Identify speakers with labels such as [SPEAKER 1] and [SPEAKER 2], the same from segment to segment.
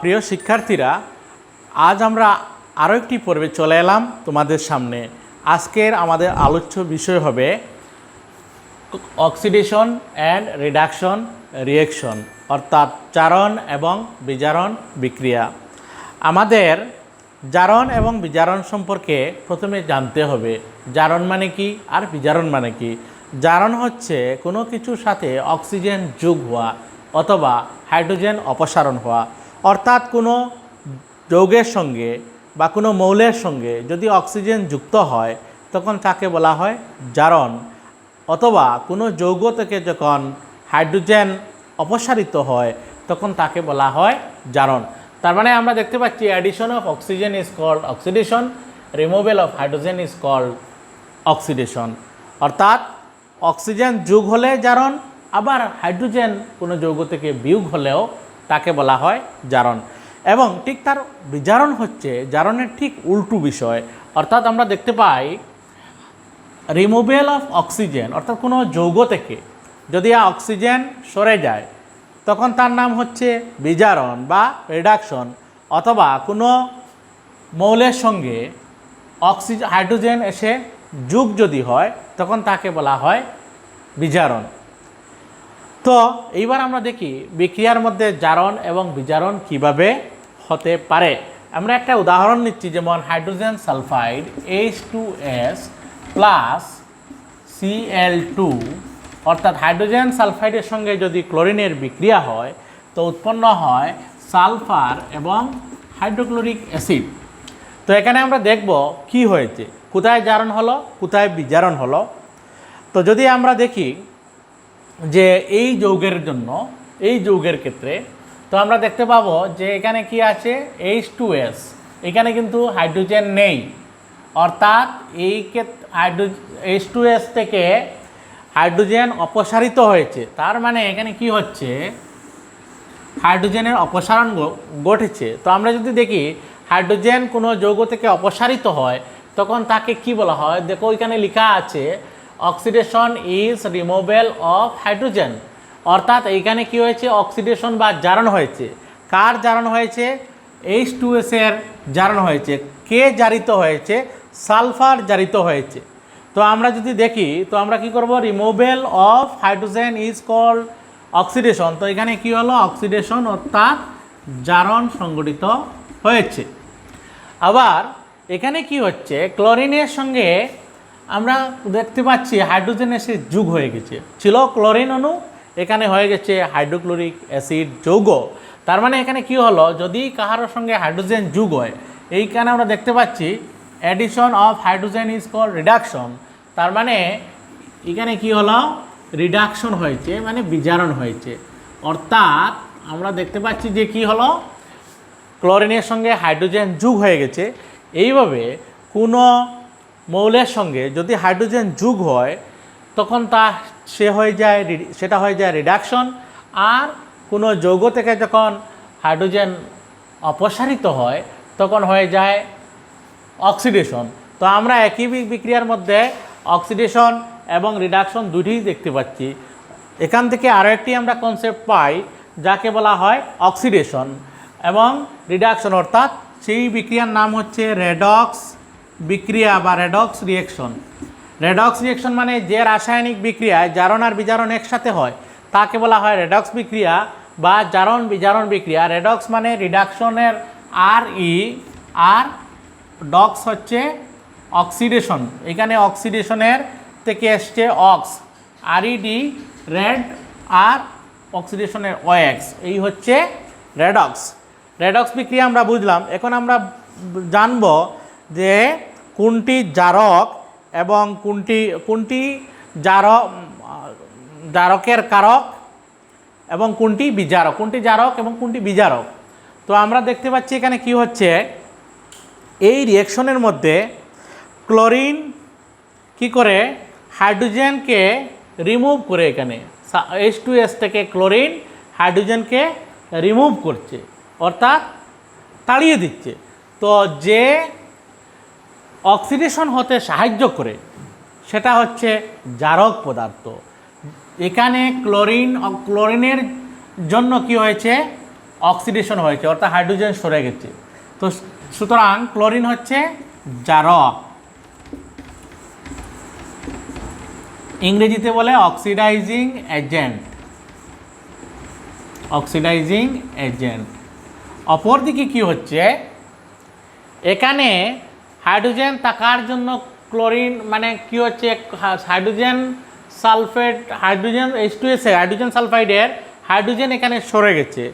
[SPEAKER 1] প্রিয় শিক্ষার্থীরা, আজ আমরা আরও একটি পর্বে চলে এলাম তোমাদের সামনে। আজকের আমাদের আলোচ্য বিষয় হবে অক্সিডেশন অ্যান্ড রিডাকশন রিয়েকশন অর্থাৎ চারণ এবং বিজারণ বিক্রিয়া। আমাদের জারণ এবং বিজারণ সম্পর্কে প্রথমে জানতে হবে। জারণ মানে কি আর বিজারণ মানে কি? জারণ হচ্ছে কোনো কিছুর সাথে অক্সিজেন যোগ হওয়া অথবা হাইড্রোজেন অপসারণ হওয়া। অর্থাৎ কোনো যৌগের সঙ্গে বা কোনো মৌলের সঙ্গে যদি অক্সিজেন যুক্ত হয়, তখন তাকে বলা হয় জারণ। অথবা কোনো যৌগ থেকে যখন হাইড্রোজেন অপসারিত হয়, তখন তাকে বলা হয় জারণ। তার মানে আমরা দেখতে পাচ্ছি addition of oxygen is called oxidation removal of hydrogen is called oxidation অর্থাৎ অক্সিজেন যোগ হলে জারণ, আবার হাইড্রোজেন কোনো যৌগ থেকে বিয়োগ হলেও তাকে বলা হয় জারণ। এবং ঠিক তার বিজারণ হচ্ছে, জারণের ঠিক উল্টু বিষয়। অর্থাৎ আমরা দেখতে পাই রিমুভেল অফ অক্সিজেন অর্থাৎ কোনো যৌগ থেকে যদি অক্সিজেন সরে যায়, তখন তার নাম হচ্ছে বিজারণ বা রিডাকশন অথবা কোনো মৌলের সঙ্গে অক্সিজেন হাইড্রোজেন এসে যুগ যদি হয়, তখন তাকে বলা হয় বিজারণ। তো এইবার আমরা দেখি বিক্রিয়ার মধ্যে জারণ এবং বিজারণ কীভাবে হতে পারে। আমরা একটা উদাহরণ নিচ্ছি, যেমন hydrogen sulphide H two S plus CL two অর্থাৎ হাইড্রোজেন সালফাইডের সঙ্গে যদি ক্লোরিনের বিক্রিয়া হয়, তো উৎপন্ন হয় সালফার এবং হাইড্রোক্লোরিক অ্যাসিড। তো এখানে আমরা দেখব কি হয়েছে, কোথায় জারণ হলো, কোথায় বিজারণ হলো। তো যদি আমরা দেখি যে এই যৌগের জন্য, এই যৌগের ক্ষেত্রে, তো আমরা দেখতে পাবো যে এখানে কি আছে? এইচ টু এস এখানে কিন্তু হাইড্রোজেন নেই। অর্থাৎ এই হাইড্রো এইচ টু এস থেকে হাইড্রোজেন অপসারিত হয়েছে। তার মানে এখানে কি হচ্ছে? হাইড্রোজেনের অপসারণ ঘটেছে। তো আমরা যদি দেখি হাইড্রোজেন কোনো যৌগ থেকে অপসারিত হয়, তখন তাকে কি বলা হয়? দেখো এখানে লেখা আছে oxidation is removal of hydrogen অর্থাৎ এইখানে কি হয়েছে? অক্সিডেশন বা জারণ হয়েছে। কার জারণ হয়েছে? এইচ টু এস এর জারণ হয়েছে। কে জারিত হয়েছে? সালফার জারিত হয়েছে। তো আমরা যদি দেখি, তো আমরা কি করব? Removal of hydrogen is called oxidation তো এখানে কি হলো? অক্সিডেশন অর্থাৎ জারণ সংগঠিত হয়েছে। আবার এখানে কি হচ্ছে? ক্লোরিনের সঙ্গে আমরা দেখতে পাচ্ছি হাইড্রোজেন এসে যুগ হয়ে গেছে। ছিল ক্লোরিন অণু, এখানে হয়ে গেছে হাইড্রোক্লোরিক অ্যাসিড যৌগ। তার মানে এখানে কি হলো? যদি কাহারোর সঙ্গে হাইড্রোজেন যুগ হয়, এইখানে আমরা দেখতে পাচ্ছি addition of hydrogen is call reduction তার মানে এখানে কি হলো? রিডাকশন হয়েছে মানে বিজারণ হয়েছে। অর্থাৎ আমরা দেখতে পাচ্ছি যে কি হলো? ক্লোরিনের সঙ্গে হাইড্রোজেন যুগ হয়ে গেছে। এইভাবে কোনো মৌলের সঙ্গে যদি হাইড্রোজেন যুগ হয়, তখন তা সে হয়ে যায় সেটা হয়ে যায় রিডাকশন। আর কোনো যৌগ থেকে যখন হাইড্রোজেন অপসারিত হয়, তখন হয়ে যায় অক্সিডেশন। তো আমরা একই বিক্রিয়ার মধ্যে অক্সিডেশন এবং রিডাকশন দুটিই দেখতে পাচ্ছি। এখান থেকে আরও একটি আমরা কনসেপ্ট পাই, যাকে বলা হয় অক্সিডেশন এবং রিডাকশন। অর্থাৎ সেই বিক্রিয়ার নাম হচ্ছে রেডক্স বিক্রিয়া বা রেডক্স রিয়েকশন রেডক্স রিয়েকশন মানে যে রাসায়নিক বিক্রিয়ায় জারণ আর বিজারণ একসাথে হয়, তাকে বলা হয় রেডক্স বিক্রিয়া বা জারণ বিজারণ বিক্রিয়া। রেডক্স মানে রিডাকশনের আর ই আর ডক্স হচ্ছে অক্সিডেশন এখানে অক্সিডেশনের থেকে এসছে অক্স আরইডি রেড আর অক্সিডেশনের ওএক্স এই হচ্ছে রেডক্স রেডক্স বিক্রিয়া আমরা বুঝলাম। এখন আমরা জানব যে কোনটি জারক এবং কোনটি কোনটি জারক, জারকের কারক এবং কোনটি বিজারক, কোনটি জারক এবং কোনটি বিজারক। তো আমরা দেখতে পাচ্ছি এখানে কি হচ্ছে? এই রিয়েকশনের মধ্যে ক্লোরিন কি করে? হাইড্রোজেনকে রিমুভ করে এখানে। এইচ টু এস থেকে ক্লোরিন হাইড্রোজেনকে রিমুভ করছে, অর্থাৎ তাড়িয়ে দিচ্ছে। তো যে অক্সিডেশন হতে সাহায্য করে, সেটা হচ্ছে জারক পদার্থ। এখানে ক্লোরিন, ক্লোরিনের জন্য কি হয়েছে? অক্সিডেশন হয়েছে, অর্থাৎ হাইড্রোজেন সরে গেছে। তো সুতরাং ক্লোরিন হচ্ছে জারক। ইংরেজিতে বলে অক্সিডাইজিং এজেন্ট। Oxidising agent. অপরদিকে কি হচ্ছে? এখানে হাইড্রোজেন থাকার জন্য ক্লোরিন মানে কি হচ্ছে, hydrogen sulphate, hydrogen H two এসে হাইড্রোজেন সালফাইডের হাইড্রোজেন এখানে সরে গেছে।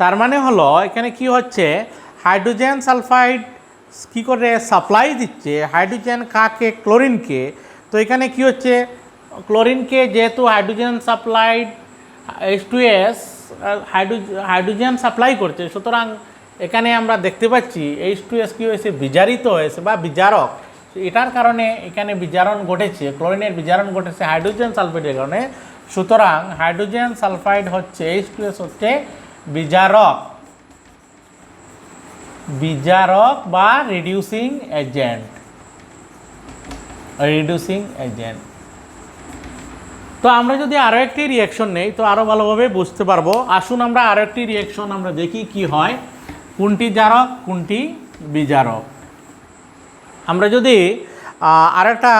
[SPEAKER 1] তার মানে হলো, এখানে কি হচ্ছে, হাইড্রোজেন সালফাইড কি করে সাপ্লাই দিচ্ছে, হাইড্রোজেন কাকে, ক্লোরিনকে? তো এখানে কি হচ্ছে, ক্লোরিনকে যেহেতু hydrogen sulphide H two S hydrogen supply করছে, সুতরাং এখানে আমরা দেখতে পাচ্ছি এইচ টু এস কি হয়েছে বিজারিত হয়েছে বা বিজারক। এটার কারণে এখানে বিজারণ ঘটেছে, ক্লোরিনের বিজারণ ঘটেছে হাইড্রোজেন সালফাইডের কারণে। সুতরাং হাইড্রোজেন সালফাইড হচ্ছে এইচ টু এস হচ্ছে বিজারক। বিজারক বা রিডিউসিং এজেন্ট রিডিউসিং এজেন্ট তো আমরা যদি আরও একটি রিয়াকশন নেই, তো আরও ভালোভাবে বুঝতে পারব। আসুন আমরা আরও একটি রিয়াকশন আমরা দেখি কি হয়। কোনটি জারক কোনটি বিজারক আমরা যদি আর একটা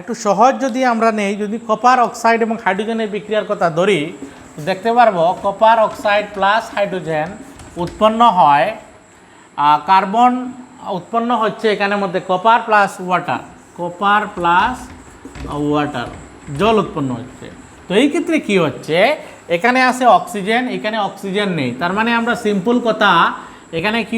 [SPEAKER 1] একটু সহজ যদি আমরা নেই, যদি কপার অক্সাইড এবং হাইড্রোজেনের বিক্রিয়ার কথা ধরি, দেখতে পারব কপার অক্সাইড প্লাস হাইড্রোজেন উৎপন্ন হয় কার্বন উৎপন্ন হচ্ছে এখানের মধ্যে copper plus water copper plus water জল উৎপন্ন হচ্ছে। তো এই ক্ষেত্রে কি হচ্ছে, এখানে আছে অক্সিজেন এখানে অক্সিজেন নেই। তার মানে আমরা সিম্পল কথা এখানে কি